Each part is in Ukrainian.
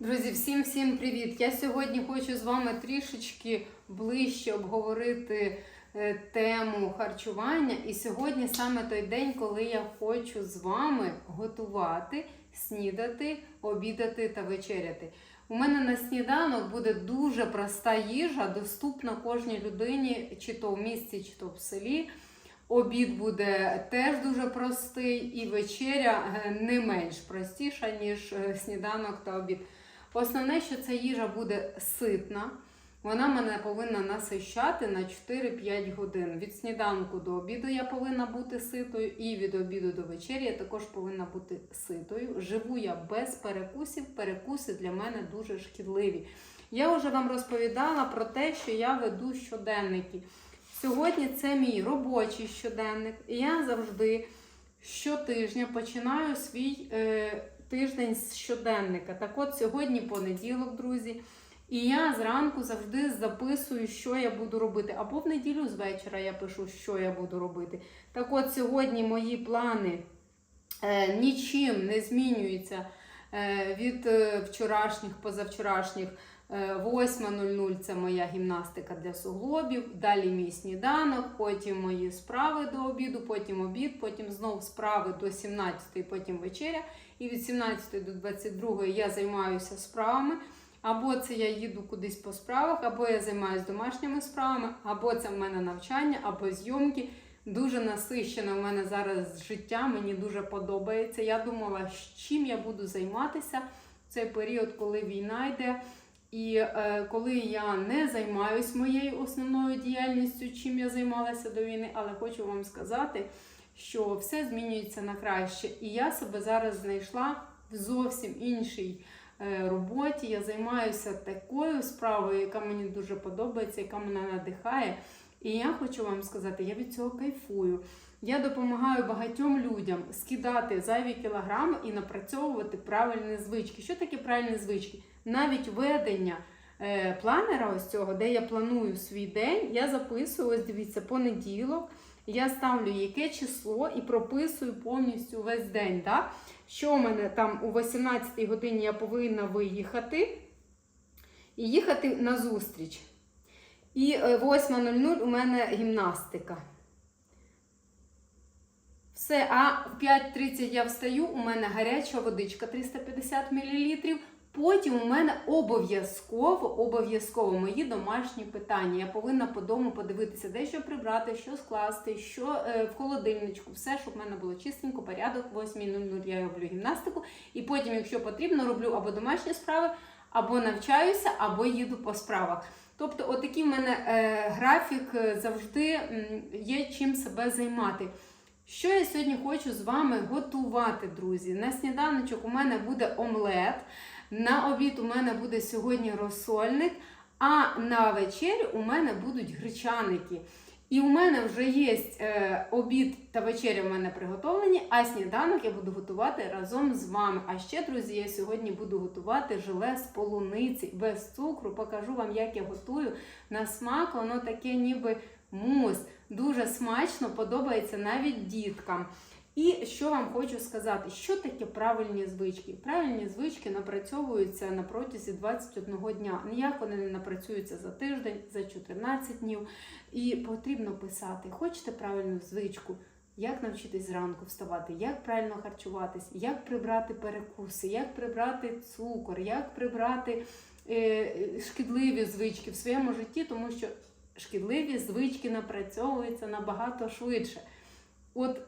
Друзі, всім всім привіт! Я сьогодні хочу з вами трішечки ближче обговорити е, тему харчування. І сьогодні саме той день, коли я хочу з вами готувати, снідати, обідати та вечеряти. У мене на сніданок буде дуже проста їжа, доступна кожній людині, чи то в місті, чи то в селі. Обід буде теж дуже простий, і вечеря е, не менш простіша, ніж е, сніданок та обід. Основне, що ця їжа буде ситна, вона мене повинна насищати на 4-5 годин. Від сніданку до обіду я повинна бути ситою, і від обіду до вечері я також повинна бути ситою. Живу я без перекусів. Перекуси для мене дуже шкідливі. Я вже вам розповідала про те, що я веду щоденники. Сьогодні це мій робочий щоденник, і я завжди щотижня починаю свій е, тиждень з щоденника. Так от сьогодні понеділок, друзі. І я зранку завжди записую, що я буду робити. Або в неділю з вечора я пишу, що я буду робити. Так от сьогодні мої плани е, нічим не змінюються е, від е, вчорашніх, позавчорашніх. Е, 8.00 це моя гімнастика для суглобів, далі мій сніданок, потім мої справи до обіду, потім обід, потім знову справи до 17, потім вечеря. І від 17 до 22 я займаюся справами. Або це я їду кудись по справах, або я займаюся домашніми справами, або це в мене навчання, або зйомки. Дуже насищене в мене зараз життя, мені дуже подобається. Я думала, чим я буду займатися в цей період, коли війна йде. І е, коли я не займаюсь моєю основною діяльністю, чим я займалася до війни, але хочу вам сказати, що все змінюється на краще. І я себе зараз знайшла в зовсім іншій е, роботі. Я займаюся такою справою, яка мені дуже подобається, яка мене надихає. І я хочу вам сказати, я від цього кайфую. Я допомагаю багатьом людям скидати зайві кілограми і напрацьовувати правильні звички. Що таке правильні звички? Навіть ведення е, планера ось цього, де я планую свій день, я записую, ось дивіться, понеділок. Я ставлю яке число і прописую повністю весь день. Так? Що у мене там у 18-й годині я повинна виїхати і їхати на зустріч. І е, 8.00 у мене гімнастика. Все, а в 5.30 я встаю, у мене гаряча водичка 350 мл. Потім у мене обов'язково обов'язково мої домашні питання. Я повинна по дому подивитися, де що прибрати, що скласти, що е, в холодильничку, все, щоб в мене було чистенько, порядок. 8.00 я роблю гімнастику. І потім, якщо потрібно, роблю або домашні справи, або навчаюся, або їду по справах. Тобто, отакий в мене е, графік е, завжди є чим себе займати. Що я сьогодні хочу з вами готувати, друзі? На сніданочок у мене буде омлет, на обід у мене буде сьогодні розсольник, а на вечерю у мене будуть гречаники. І у мене вже є е, обід та вечеря в мене приготовлені, а сніданок я буду готувати разом з вами. А ще, друзі, я сьогодні буду готувати желе з полуниці без цукру. Покажу вам, як я готую. На смак воно таке ніби мус. Дуже смачно, подобається навіть діткам. І що вам хочу сказати, що таке правильні звички? Правильні звички напрацьовуються на протязі 21 дня. Ніяк вони не напрацюються за тиждень, за 14 днів. І потрібно писати, хочете правильну звичку, як навчитись зранку вставати, як правильно харчуватись, як прибрати перекуси, як прибрати цукор, як прибрати е, шкідливі звички в своєму житті, тому що шкідливі звички напрацьовуються набагато швидше. От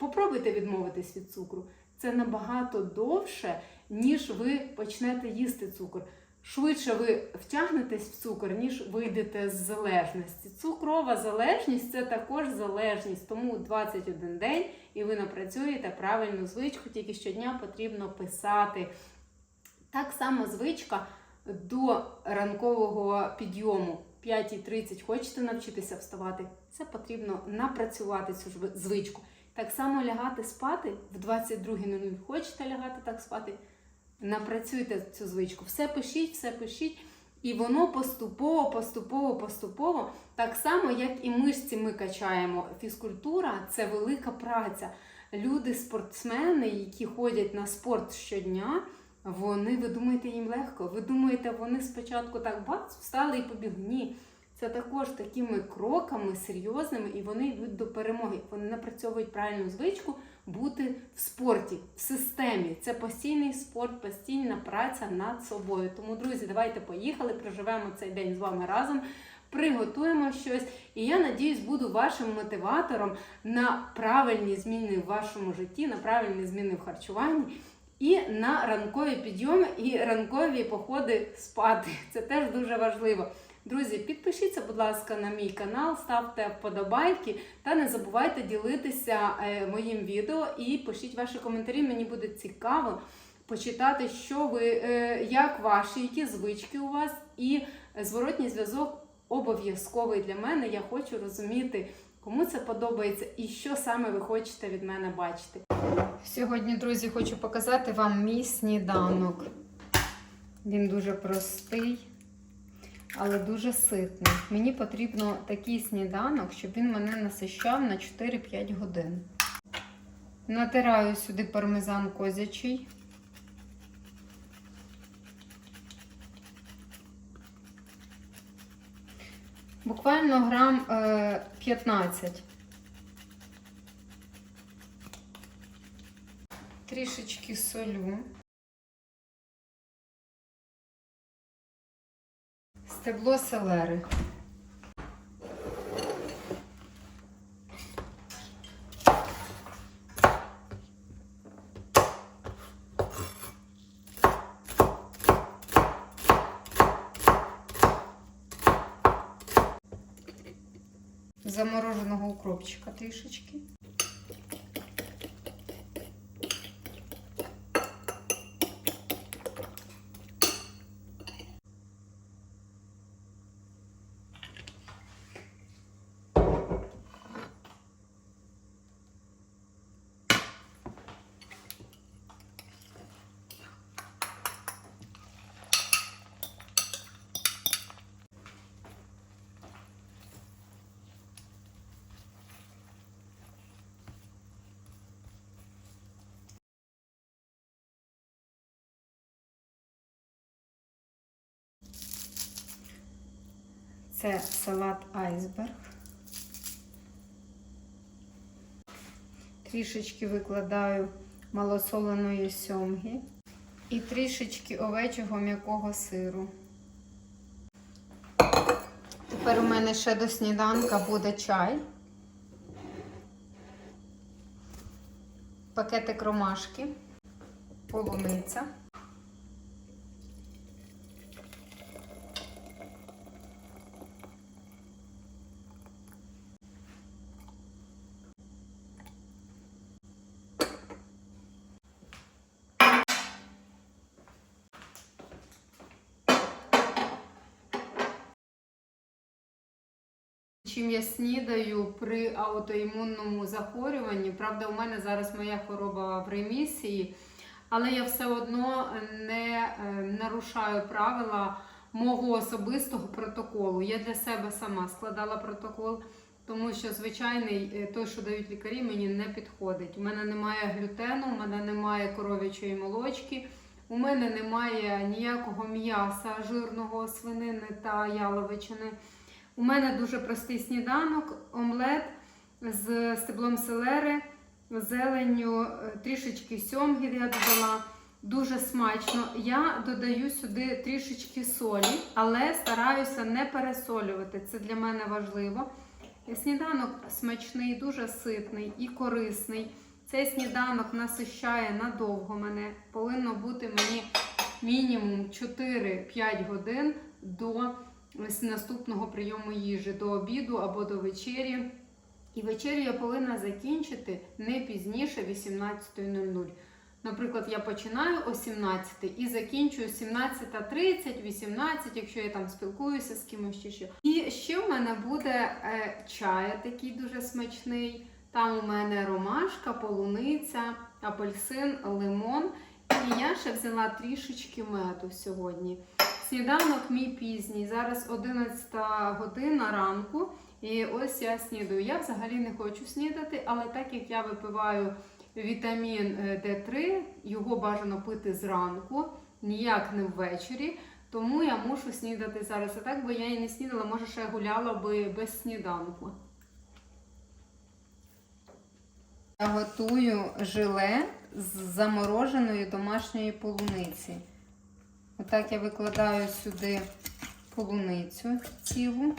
попробуйте відмовитись від цукру. Це набагато довше, ніж ви почнете їсти цукор. Швидше ви втягнетесь в цукор, ніж вийдете з залежності. Цукрова залежність це також залежність, тому 21 день і ви напрацюєте правильну звичку, тільки щодня потрібно писати. Так само звичка до ранкового підйому. 5.30 хочете навчитися вставати, це потрібно напрацювати цю звичку. Так само лягати спати в 22.00. Хочете лягати так спати? Напрацюйте цю звичку. Все пишіть, все пишіть. І воно поступово, поступово, поступово, так само, як і мишці ми качаємо. Фізкультура це велика праця. Люди, спортсмени, які ходять на спорт щодня, вони, ви думаєте, їм легко? Ви думаєте, вони спочатку так бац, встали і побігли? Ні. Це також такими кроками серйозними, і вони йдуть до перемоги. Вони напрацьовують правильну звичку бути в спорті, в системі. Це постійний спорт, постійна праця над собою. Тому, друзі, давайте поїхали, проживемо цей день з вами разом. Приготуємо щось, і я надіюсь, буду вашим мотиватором на правильні зміни в вашому житті, на правильні зміни в харчуванні і на ранкові підйоми і ранкові походи спати. Це теж дуже важливо. Друзі, підпишіться, будь ласка, на мій канал, ставте вподобайки та не забувайте ділитися е, моїм відео і пишіть ваші коментарі. Мені буде цікаво почитати, що ви, е, як ваші, які звички у вас, і зворотній зв'язок обов'язковий для мене. Я хочу розуміти, кому це подобається і що саме ви хочете від мене бачити. Сьогодні, друзі, хочу показати вам мій сніданок. Він дуже простий, але дуже ситний. Мені потрібно такий сніданок, щоб він мене насищав на 4-5 годин. Натираю сюди пармезан козячий. Буквально грам е, 15. Трішечки солю. Стебло селери. Замороженого укропчика трішечки. Це салат айсберг. Трішечки викладаю малосоленої сьомги і трішечки овечого м'якого сиру. Тепер у мене ще до сніданка буде чай, пакетик ромашки, полуниця. Чим я снідаю при аутоімунному захворюванні. Правда, у мене зараз моя хвороба в ремісії, але я все одно не е, нарушаю правила мого особистого протоколу. Я для себе сама складала протокол, тому що звичайний е, той, що дають лікарі, мені не підходить. У мене немає глютену, у мене немає коров'ячої молочки. У мене немає ніякого м'яса жирного свинини та яловичини. У мене дуже простий сніданок, омлет з стеблом селери, зеленню, е, трішечки сьомги я додала. Дуже смачно. Я додаю сюди трішечки солі, але стараюся не пересолювати. Це для мене важливо. Сніданок смачний, дуже ситний і корисний. Цей сніданок насищає надовго мене. Повинно бути мені мінімум 4-5 годин до ось наступного прийому їжі до обіду або до вечері. І вечерю я повинна закінчити не пізніше 18.00. Наприклад, я починаю о 17 і закінчую 17.30, 18, якщо я там спілкуюся з кимось чи що. І ще в мене буде е, чай такий дуже смачний. Там у мене ромашка, полуниця, апельсин, лимон. І я ще взяла трішечки меду сьогодні. Сніданок мій пізній. Зараз 11 година ранку. І ось я снідаю. Я взагалі не хочу снідати, але так як я випиваю вітамін е, Д3. Його бажано пити зранку, ніяк не ввечері. Тому я мушу снідати зараз. А так би я і не снідала, може ще гуляла би без сніданку. Я готую желе з замороженої домашньої полуниці. Отак я викладаю сюди полуницю цілу.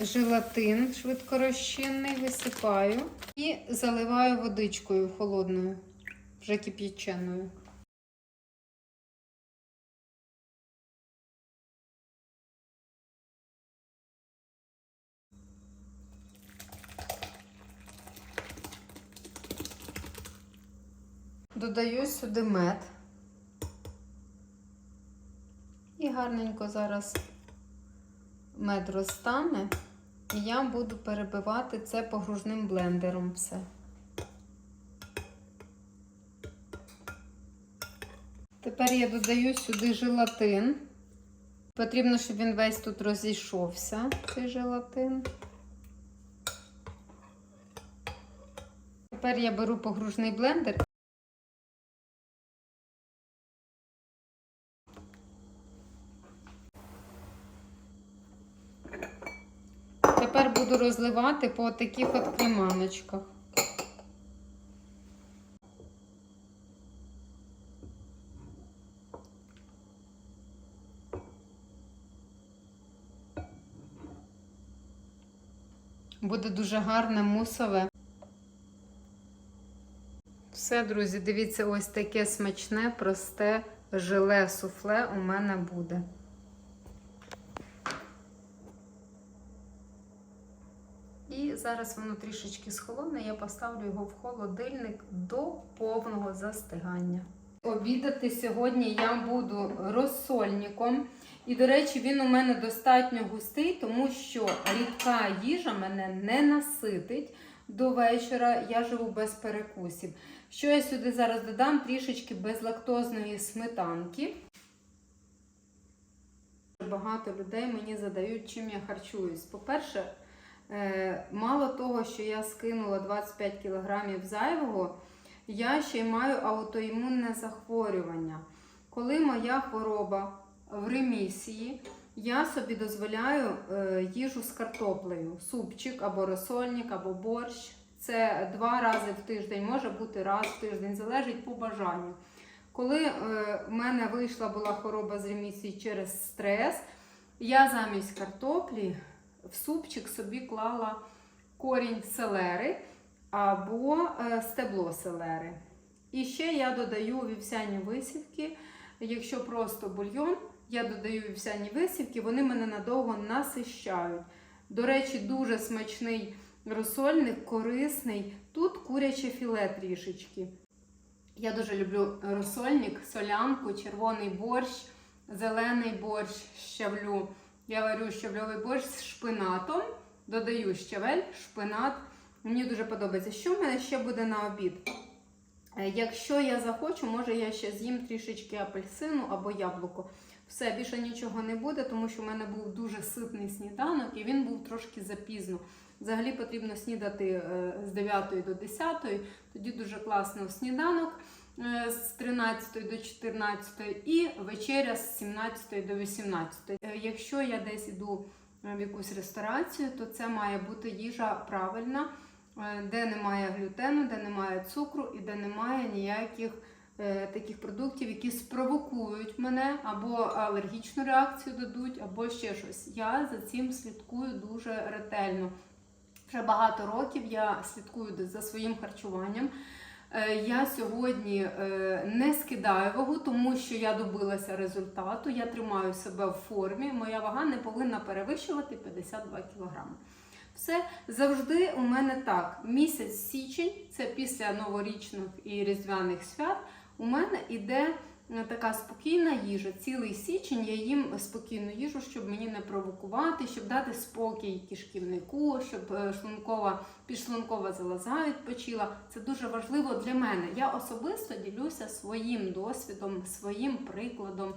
Желатин швидкорозчинний висипаю і заливаю водичкою холодною, вже кип'яченою. Додаю сюди мед. І гарненько зараз мед розтане, і я буду перебивати це погружним блендером все. Тепер я додаю сюди желатин. Потрібно, щоб він весь тут розійшовся, цей желатин. Тепер я беру погружний блендер. Тепер буду розливати по таких от креманочках. Буде дуже гарне мусове. Все, друзі, дивіться, ось таке смачне, просте желе суфле у мене буде. І зараз воно трішечки схолодне, я поставлю його в холодильник до повного застигання. Обідати сьогодні я буду розсольником. І, до речі, він у мене достатньо густий, тому що рідка їжа мене не наситить до вечора. Я живу без перекусів. Що я сюди зараз додам? Трішечки безлактозної сметанки. Багато людей мені задають, чим я харчуюсь. По-перше, Мало того, що я скинула 25 кг зайвого, я ще й маю аутоімунне захворювання. Коли моя хвороба в ремісії, я собі дозволяю е, їжу з картоплею, супчик або розсольник, або борщ. Це два рази в тиждень, може бути раз в тиждень, залежить по бажанню. Коли е, в мене вийшла була хвороба з ремісії через стрес, я замість картоплі в супчик собі клала корінь селери або е, стебло селери. І ще я додаю вівсяні висівки. Якщо просто бульйон, я додаю вівсяні висівки, вони мене надовго насищають. До речі, дуже смачний розсольник, корисний. Тут куряче філе трішечки. Я дуже люблю розсольник, солянку, червоний борщ, зелений борщ, щавлю. Я варю щавльовий борщ з шпинатом, додаю щавель, шпинат. Мені дуже подобається. Що в мене ще буде на обід? Е, Якщо я захочу, може я ще з'їм трішечки апельсину або яблуко. Все, більше нічого не буде, тому що в мене був дуже ситний сніданок і він був трошки запізно. Взагалі потрібно снідати е, з 9 до 10, тоді дуже класно сніданок з 13 до 14 і вечеря з 17 до 18. Е, Якщо я десь іду в якусь ресторацію, то це має бути їжа правильна, е, де немає глютену, де немає цукру і де немає ніяких е, таких продуктів, які спровокують мене або алергічну реакцію дадуть, або ще щось. Я за цим слідкую дуже ретельно. Вже багато років я слідкую за своїм харчуванням. Е, Я сьогодні е, не скидаю вагу, тому що я добилася результату. Я тримаю себе в формі. Моя вага не повинна перевищувати 52 кг. Все завжди у мене так. Місяць січень, це після новорічних і різдвяних свят. У мене іде така спокійна їжа. Цілий січень я їм спокійну їжу, щоб мені не провокувати, щоб дати спокій кишківнику, щоб е, шлункова, підшлункова залоза відпочила. Це дуже важливо для мене. Я особисто ділюся своїм досвідом, своїм прикладом.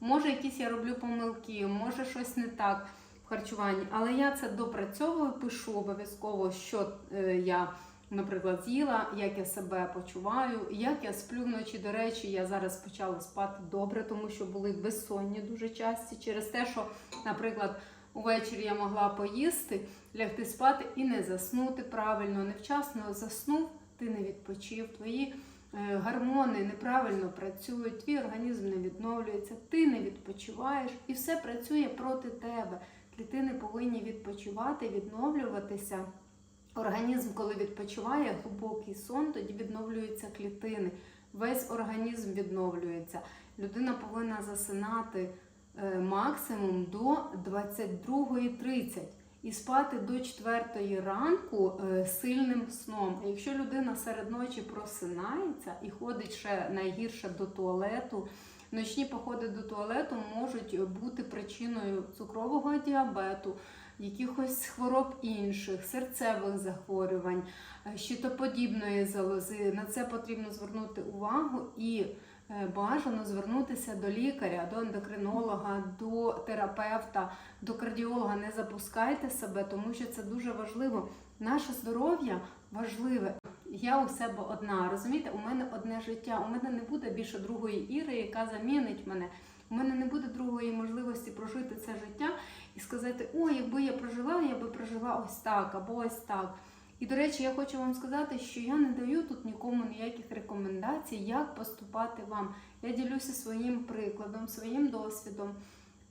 Може, якісь я роблю помилки, може щось не так в харчуванні, але я це допрацьовую, пишу обов'язково, що е, я. Наприклад, з'їла, як я себе почуваю, як я сплю вночі. До речі, я зараз почала спати добре, тому що були безсонні дуже часті через те, що, наприклад, увечері я могла поїсти, лягти спати і не заснути правильно, невчасно заснув, ти не відпочив, твої е, гормони неправильно працюють, твій організм не відновлюється, ти не відпочиваєш, і все працює проти тебе. Клітини повинні відпочивати, відновлюватися. Організм, коли відпочиває глибокий сон, тоді відновлюються клітини. Весь організм відновлюється. Людина повинна засинати е, максимум до 22.30 і спати до 4 ранку е, сильним сном. Якщо людина серед ночі просинається і ходить ще найгірше до туалету, ночні походи до туалету можуть бути причиною цукрового діабету, якихось хвороб інших, серцевих захворювань, е, щитоподібної залози. На це потрібно звернути увагу і е, бажано звернутися до лікаря, до ендокринолога, до терапевта, до кардіолога. Не запускайте себе, тому що це дуже важливо. Наше здоров'я важливе. Я у себе одна, розумієте, у мене одне життя. У мене не буде більше другої іри, яка замінить мене. У мене не буде другої можливості прожити це життя і сказати, о, якби я прожила, я би прожила ось так або ось так. І, до речі, я хочу вам сказати, що я не даю тут нікому ніяких рекомендацій, як поступати вам. Я ділюся своїм прикладом, своїм досвідом.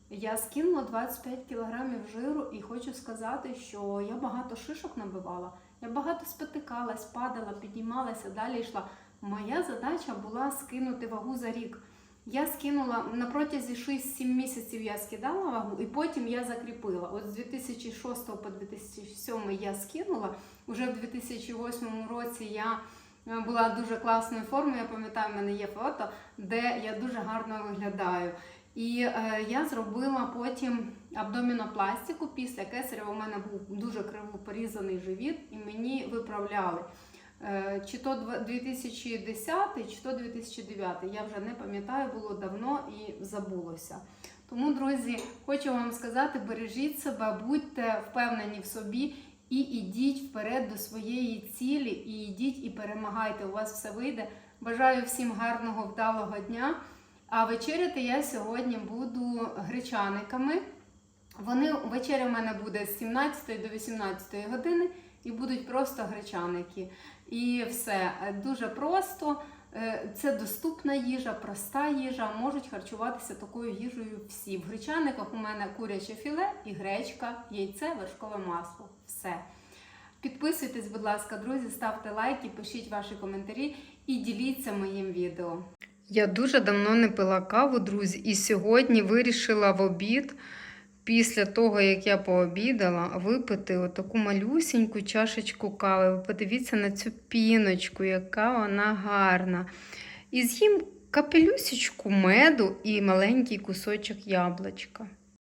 Я скинула 25 кілограмів жиру і хочу сказати, що я багато шишок набивала. Я багато спотикалась, падала, піднімалася, далі йшла. Моя задача була скинути вагу за рік. Я скинула на протязі 6-7 місяців я скидала вагу, і потім я закріпила. От з 2006 по 2007 я скинула. Уже в 2008 році я е, була дуже класною формою. Я пам'ятаю, в мене є фото, де я дуже гарно виглядаю. І е, я зробила потім абдомінопластику після кесаря. У мене був дуже криво порізаний живіт, і мені виправляли. Е, Чи то 2010, чи то 2009, я вже не пам'ятаю, було давно і забулося. Тому, друзі, хочу вам сказати: бережіть себе, будьте впевнені в собі і йдіть вперед до своєї цілі, і йдіть і перемагайте. У вас все вийде. Бажаю всім гарного, вдалого дня. А вечеряти я сьогодні буду гречаниками. Вони вечеря в мене буде з 17 до 18 години і будуть просто гречаники. І все дуже просто. Е, Це доступна їжа, проста їжа. Можуть харчуватися такою їжею всі. В гречаниках у мене куряче філе і гречка, яйце, вершкове масло. Все. Підписуйтесь, будь ласка, друзі, ставте лайки, пишіть ваші коментарі і діліться моїм відео. Я дуже давно не пила каву, друзі, і сьогодні вирішила в обід, після того, як я пообідала, випити отаку малюсіньку чашечку кави. Ви подивіться на цю піночку, яка вона гарна. І з'їм капелюсечку меду і маленький кусочок яблучка.